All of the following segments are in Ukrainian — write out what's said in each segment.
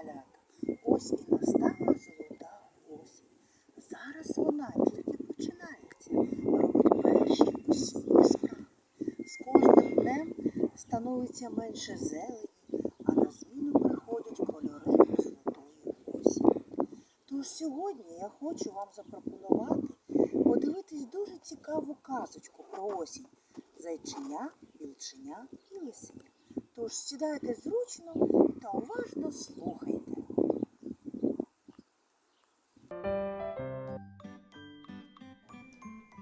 малята, ось і настала золота осінь. Зараз вона тільки починається, робить перші осінні справи. З кожним днем становиться менше зелені, а на зміну приходять кольори золотої осені. Тож сьогодні я хочу вам запропонувати подивитись дуже цікаву казочку про осінь. Зайчиня, білчиня і лисиня. Тож сідайте зручно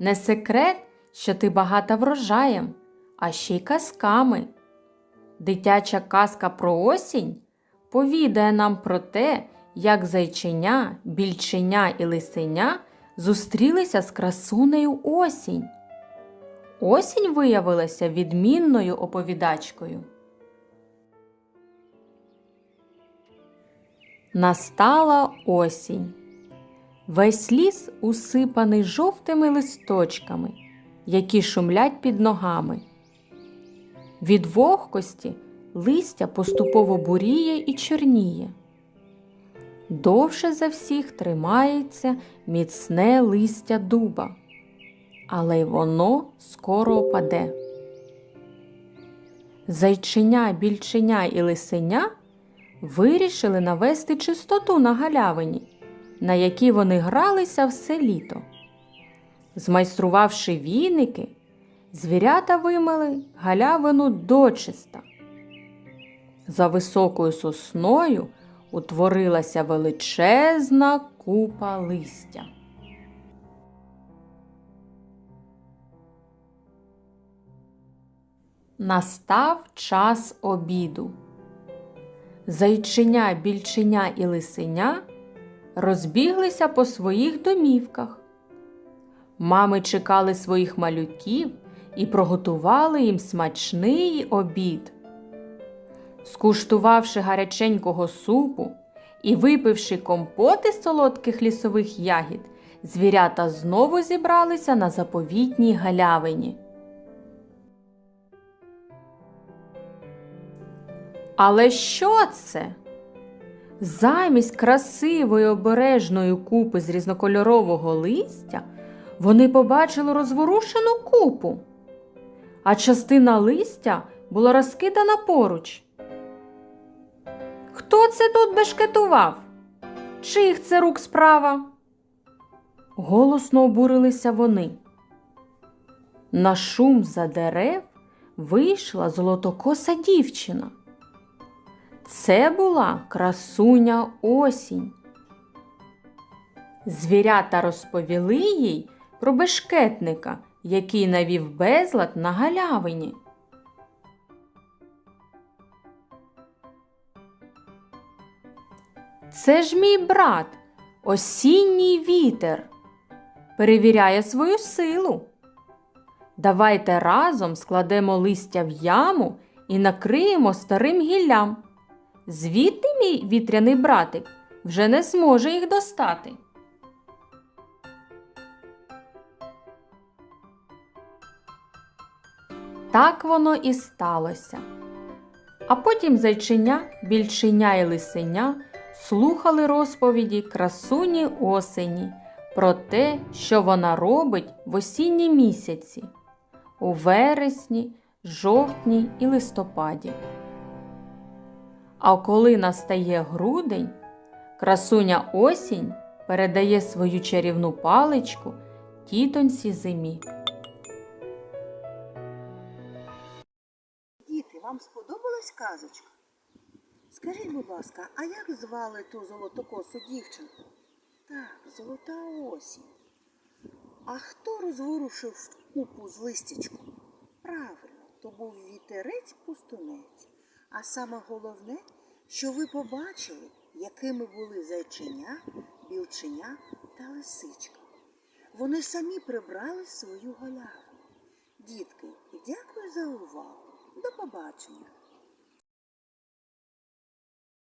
Не секрет, що ти багата врожаєм, а ще й казками. Дитяча казка про осінь повідає нам про те, як зайченя, більченя і лисеня зустрілися з красунею осінь. Осінь виявилася відмінною оповідачкою. Настала осінь. Весь ліс усипаний жовтими листочками, які шумлять під ногами. Від вогкості листя поступово буріє і чорніє. Довше за всіх тримається міцне листя дуба, але й воно скоро опаде. Зайчиня, більченя і лисеня вирішили навести чистоту на галявині на якій вони гралися все літо. Змайструвавши віники, звірята вимили галявину дочиста. За високою сосною утворилася величезна купа листя. Настав час обіду. Зайчиня, більченя і лисеня розбіглися по своїх домівках. Мами чекали своїх малюків і приготували їм смачний обід. Скуштувавши гаряченького супу і випивши компоти солодких лісових ягід, звірята знову зібралися на заповітній галявині. Але що це? Замість красивої обережної купи з різнокольорового листя вони побачили розворушену купу, а частина листя була розкидана поруч. Хто це тут бешкетував? Чих це рук справа? Голосно обурилися вони. На шум за дерев вийшла золотокоса дівчина. Це була красуня осінь. Звірята розповіли їй про бешкетника, який навів безлад на галявині. Це ж мій брат, осінній вітер, перевіряє свою силу. Давайте разом складемо листя в яму і накриємо старим гіллям. Звідти мій вітряний братик вже не зможе їх достати. Так воно і сталося. А потім зайчиня, більчиня і лисеня слухали розповіді красуні осені про те, що вона робить в осінні місяці у вересні, жовтні і листопаді. А коли настає грудень, красуня осінь передає свою чарівну паличку тітоньці зимі. Діти, вам сподобалась казочка? Скажіть, будь ласка, а як звали ту золотокосу дівчинку? Так, золота осінь. А хто розворушив купу з листячком? Правильно, то був вітерець пустунець. А саме головне, що ви побачили, якими були зайченя, білчиня та лисичка. Вони самі прибрали свою галяву. Дітки, дякую за увагу. До побачення.